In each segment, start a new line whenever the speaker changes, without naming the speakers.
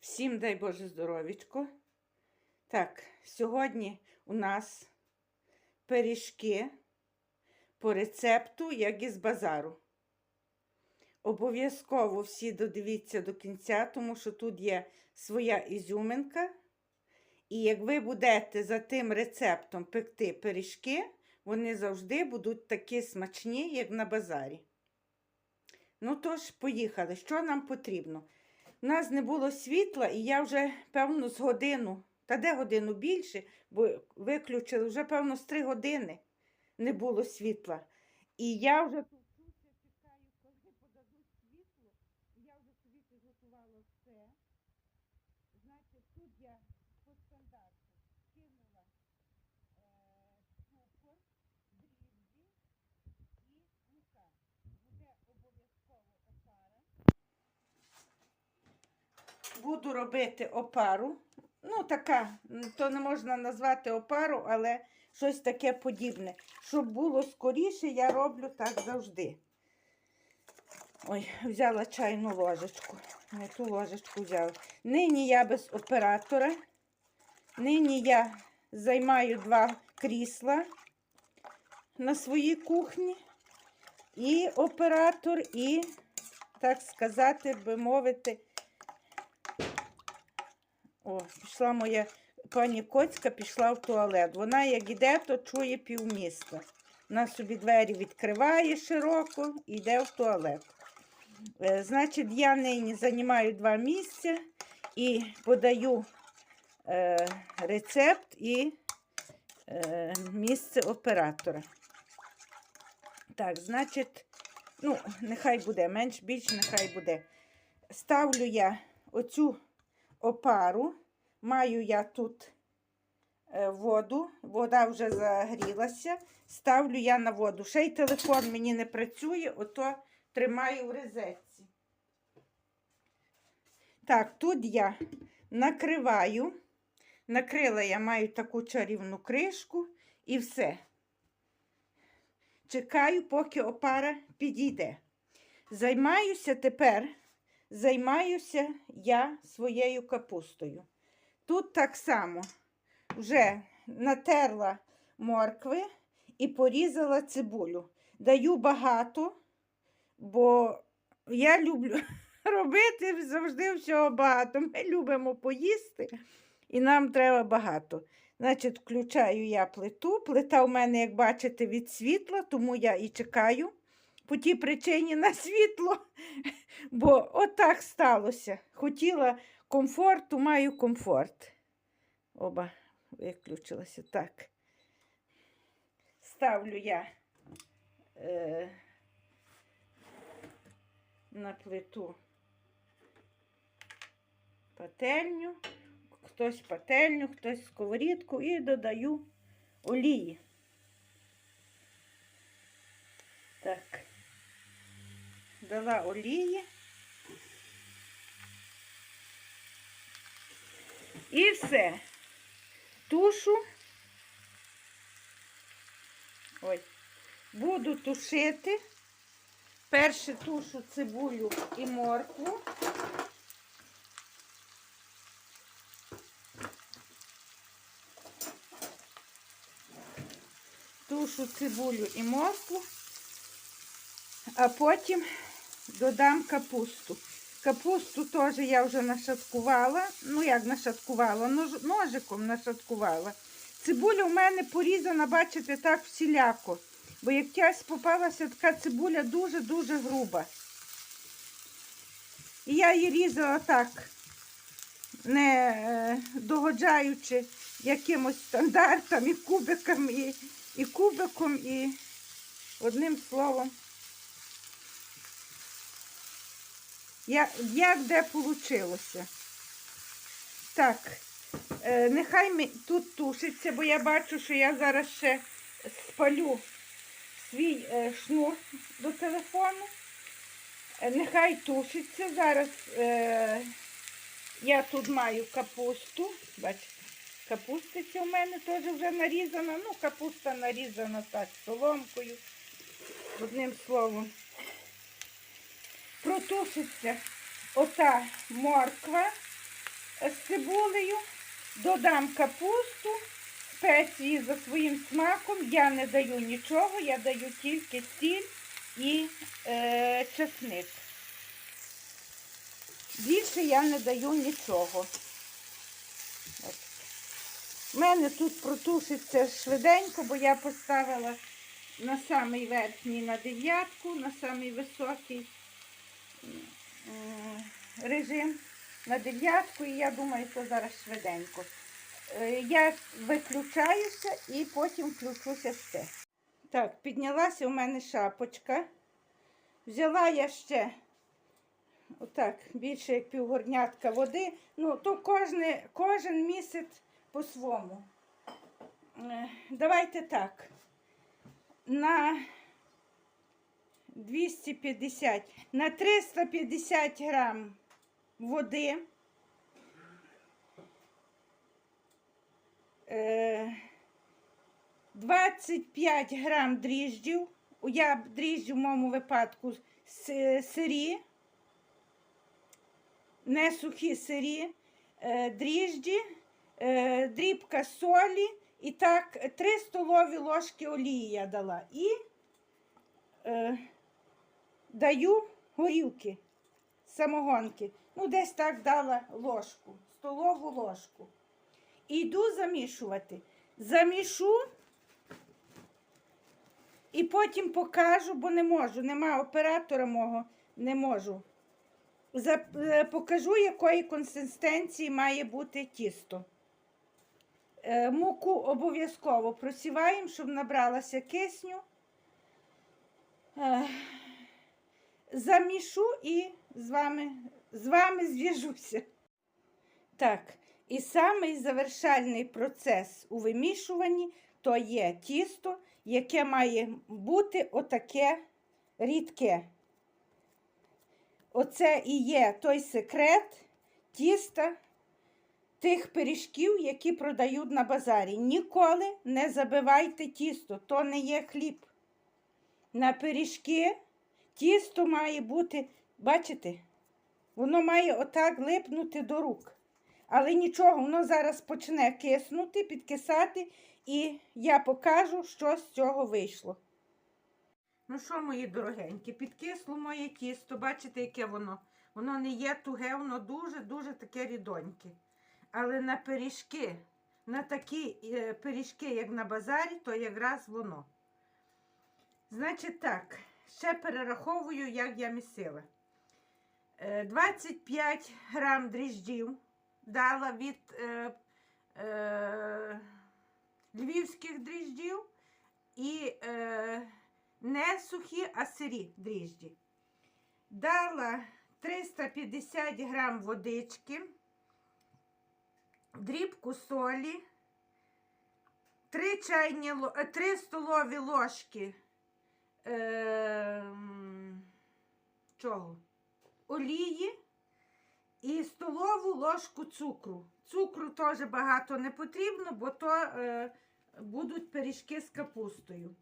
Всім дай Боже здоровічко. Так, сьогодні у нас пиріжки по рецепту, як із базару. Обов'язково всі додивіться до кінця, тому що тут є своя ізюминка. І як ви будете за тим рецептом пекти пиріжки, вони завжди будуть такі смачні, як на базарі. Ну тож, поїхали. Що нам потрібно? У нас не було світла, і я вже, певно, з годину, та де годину більше, бо виключили вже, певно, з три години не було світла. І я вже тут чекаю, коли подадуть світло. Я вже собі підготувала все. Значить, тут я по стандарту кинула е, цукор, дріжджі і мука. Буде обов'язково опара. Буду робити опару. Ну, така, то не можна назвати опару, але щось таке подібне. Щоб було скоріше, я роблю так завжди. Ой, взяла чайну ложечку. Не ту ложечку взяла. Нині я без оператора. Нині я займаю два крісла на своїй кухні. І оператор, і, так сказати, би мовити, о, пішла моя пані Коцька, пішла в туалет. Вона, як іде, то чує півміста. Вона собі двері відкриває широко і йде в туалет. Е, Значить, я нині займаю два місця і подаю е, рецепт і е, місце оператора. Так, значить, ну, нехай буде, менш більш нехай буде. Ставлю я оцю опару. Маю я тут е, воду, вода вже загрілася. Ставлю я на воду. Ще й телефон мені не працює, ото тримаю в розетці. Так, тут я накриваю. Накрила я маю таку чарівну кришку і все. Чекаю, поки опара підійде. Займаюся тепер займаюся я своєю капустою. Тут так само вже натерла моркви і порізала цибулю. Даю багато, бо я люблю робити завжди всього багато. Ми любимо поїсти, і нам треба багато. Значить, включаю я плиту. Плита у мене, як бачите, від світла, тому я і чекаю по тій причині на світло, бо отак сталося. Хотіла комфорту, маю комфорт. Оба виключилося так. Ставлю я е, на плиту пательню, хтось пательню, хтось сковорідку і додаю олії. Так дала олії. І все. Тушу. Ой, буду тушити. Перше тушу цибулю і моркву. Тушу цибулю і моркву, а потім додам капусту. Капусту теж я вже нашаткувала. Ну, як нашаткувала, Нож, ножиком нашаткувала. Цибуля у мене порізана, бачите, так всіляко. Бо як тясь попалася така цибуля дуже-дуже груба. І я її різала так, не е, догоджаючи якимось стандартам і кубиком, і, і кубиком, і одним словом. Як, як де вийшло. Так, е, нехай ми тут тушиться, бо я бачу, що я зараз ще спалю свій е, шнур до телефону. Е, нехай тушиться. Зараз е, я тут маю капусту. Бачите, капустиця у мене теж вже нарізана. Ну, капуста нарізана так, соломкою. Одним словом протушиться ота морква з цибулею, додам капусту, спеції за своїм смаком. Я не даю нічого, я даю тільки сіль і е, чесник. Більше я не даю нічого. У мене тут протушиться швиденько, бо я поставила на самий верхній на дев'ятку, на самий високий режим на дев'ятку, і я думаю, що зараз швиденько. Е, Я виключаюся і потім включуся ще. Так, піднялася у мене шапочка. Взяла я ще отак, більше як півгорнятка води. Ну, то кожне, кожен місяць по-своєму. Е, Давайте так. На 250, на 350 грам води. е, 25 грам дріжджів. Я дріжджі в моєму випадку сирі, не сухі сирі, е, дріжджі, е, дрібка солі і так 3 столові ложки олії я дала. І е, даю горілки, самогонки. Ну, десь так дала ложку, столову ложку. І йду замішувати. Замішу і потім покажу, бо не можу. Нема оператора мого, не можу. Е, покажу, якої консистенції має бути тісто. Е, муку обов'язково просіваємо, щоб набралася кисню. Замішу і з вами, з вами зв'яжуся. Так, і самий завершальний процес у вимішуванні то є тісто, яке має бути отаке рідке. Оце і є той секрет тіста тих пиріжків, які продають на базарі. Ніколи не забивайте тісто, то не є хліб. На пиріжки тісто має бути, бачите, воно має отак липнути до рук. Але нічого, воно зараз почне киснути, підкисати, і я покажу, що з цього вийшло. Ну що, мої дорогенькі, підкисло моє тісто, бачите, яке воно. Воно не є туге, воно дуже-дуже таке рідоньке. Але на пиріжки, на такі е, пиріжки, як на базарі, то якраз воно. Значить так, ще перераховую, як я місила. Е, 25 грам дріжджів дала від е, е, львівських дріжджів і е, не сухі, а сирі дріжджі. Дала 350 грам водички, дрібку солі, 3, чайні, ло- е, 3 столові ложки е, чого? олії і столову ложку цукру. Цукру теж багато не потрібно, бо то е, будуть пиріжки з капустою.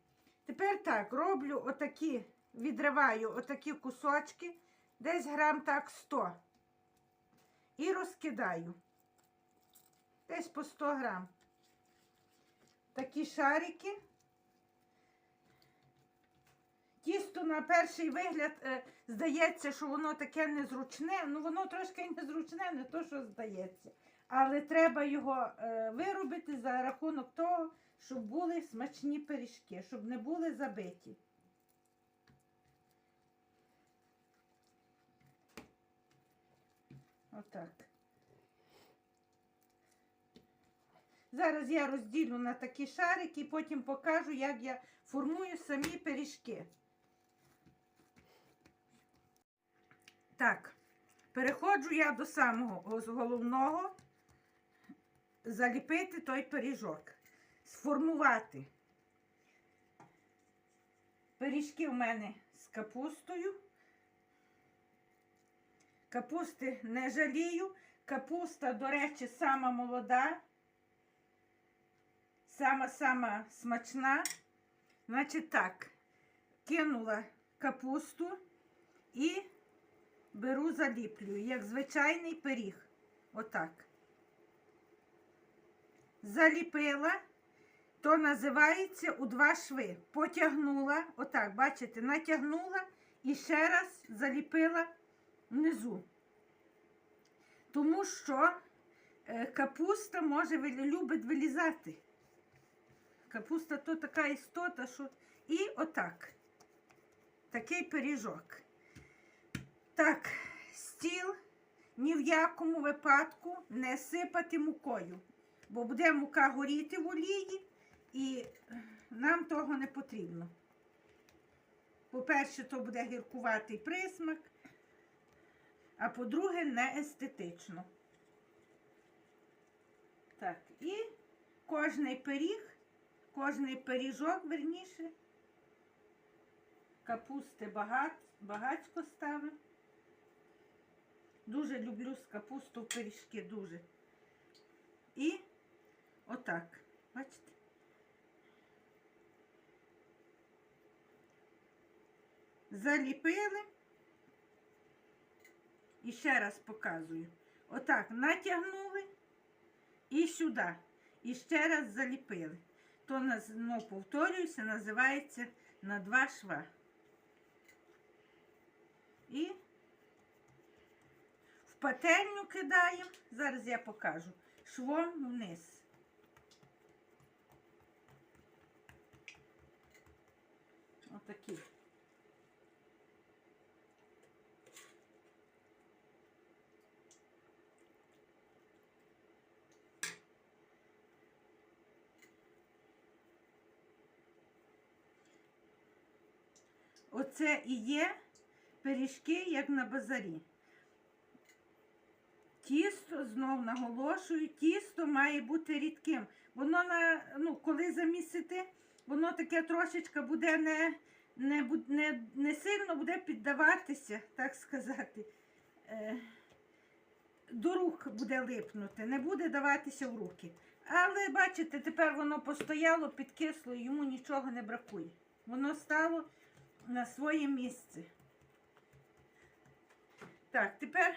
Тепер так, роблю отакі, відриваю отакі кусочки, десь грам так 100. І розкидаю. Десь по 100 грам. Такі шарики. Тісто на перший вигляд е, здається, що воно таке незручне. Ну, воно трошки незручне, не то, що здається. Але треба його е, виробити за рахунок того, щоб були смачні пиріжки, щоб не були забиті. Отак. Зараз я розділю на такі шарики і потім покажу, як я формую самі пиріжки. Так, переходжу я до самого головного заліпити той пиріжок. Сформувати. Пиріжки в мене з капустою. Капусти не жалію. Капуста, до речі, сама молода. Сама-сама смачна. Значить так, кинула капусту і беру заліплюю, як звичайний пиріг. Отак. заліпила, то називається у два шви. Потягнула, отак, бачите, натягнула і ще раз заліпила внизу. Тому що е, капуста може любить вилізати. Капуста то така істота, що. І отак. Такий пиріжок. Так, стіл ні в якому випадку не сипати мукою, бо буде мука горіти в олії, і нам того не потрібно. По-перше, то буде гіркуватий присмак, а по-друге, не естетично. Так, і кожний пиріг, кожний пиріжок, верніше, капусти багат, багацько ставимо. Дуже люблю з капусту пиріжки, дуже. І отак. Бачите? Заліпили. І ще раз показую. Отак натягнули і сюди. І ще раз заліпили. То, ну, повторююся, називається на два шва. І пательню кидаємо. Зараз я покажу. Швом вниз. Отакі. Оце і є пиріжки, як на базарі. Тісто, знов наголошую, тісто має бути рідким. Воно на, ну, коли замісити, воно таке трошечки буде не, не, не, не сильно буде піддаватися, так сказати. Е, до рук буде липнути, не буде даватися в руки. Але бачите, тепер воно постояло, підкисло, йому нічого не бракує. Воно стало на своє місце. Так, тепер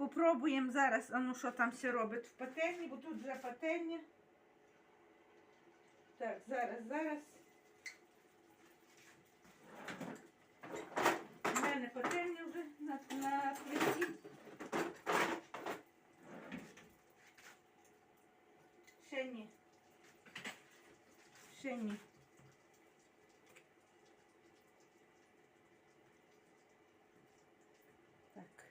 попробуємо зараз, а ну що там все робить в пательні, бо тут вже пательня. Так, зараз, зараз. У мене пательня вже на, на плиті. Ще ні. Ще ні. Так.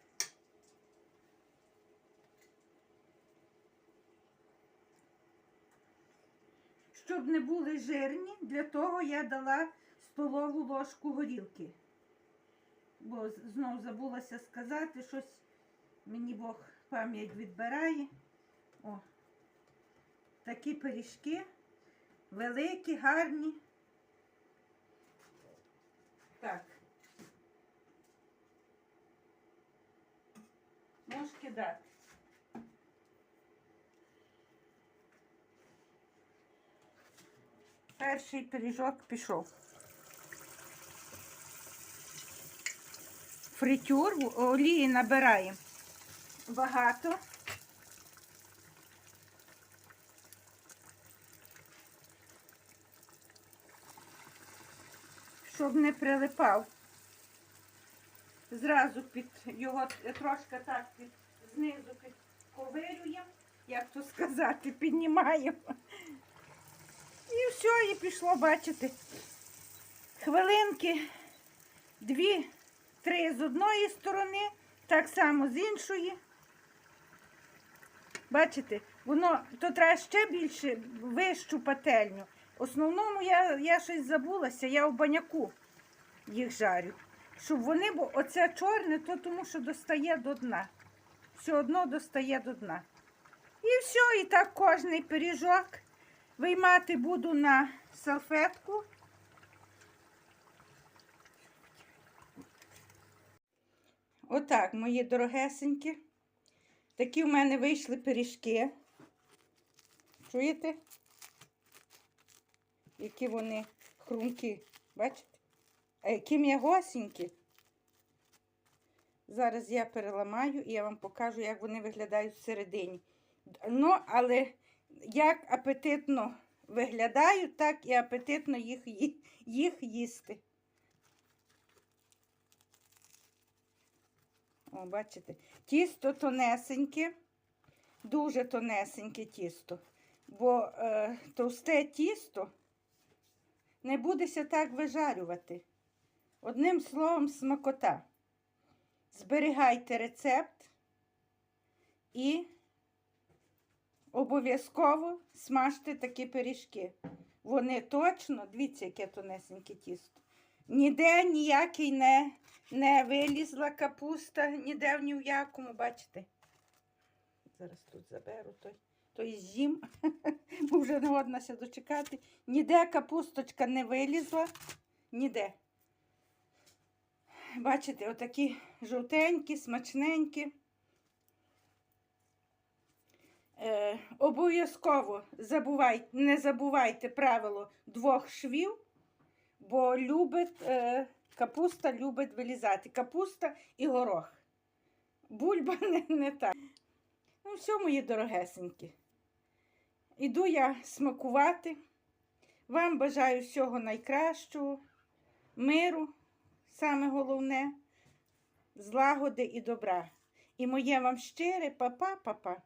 Щоб не були жирні, для того я дала столову ложку горілки. Бо знов забулася сказати, щось мені Бог пам'ять відбирає. О, такі пиріжки, великі, гарні. Так. Можеш кидати. Перший пиріжок пішов. Фритюр олії набираємо багато. Щоб не прилипав. Зразу під його трошки так під, знизу підковирюємо, як то сказати, піднімаємо. І все, і пішло, бачите. Хвилинки дві, три з одної сторони, так само з іншої. Бачите, воно то треба ще більше вищу пательню. Основному я, я щось забулася, я в баняку їх жарю. Щоб вони, бо оце чорне, то тому що достає до дна. Все одно достає до дна. І все, і так кожний пиріжок виймати буду на салфетку. Отак, мої дорогесенькі. Такі в мене вийшли пиріжки. Чуєте? Які вони хрумкі, бачите? А які м'ягосінькі. Зараз я переламаю і я вам покажу, як вони виглядають всередині. Ну, але як апетитно виглядають, так і апетитно їх, їх їсти. О, бачите, тісто тонесеньке, дуже тонесеньке тісто, бо е, товсте тісто не будеся так вижарювати. Одним словом, смакота. Зберігайте рецепт і обов'язково смажте такі пиріжки. Вони точно, дивіться, яке тонесеньке тісто. Ніде ніякий не, не вилізла капуста, ніде ні в якому, бачите. Зараз тут заберу той, той зім, бо вже не годнася дочекати. Ніде капусточка не вилізла, ніде. Бачите, отакі жовтенькі, смачненькі. Е, обов'язково забувайте, не забувайте правило двох швів, бо любить, е, капуста любить вилізати. Капуста і горох. Бульба не, не так. Ну, все, мої дорогесенькі. Іду я смакувати. Вам бажаю всього найкращого, миру, саме головне, злагоди і добра. І моє вам щире папа, папа.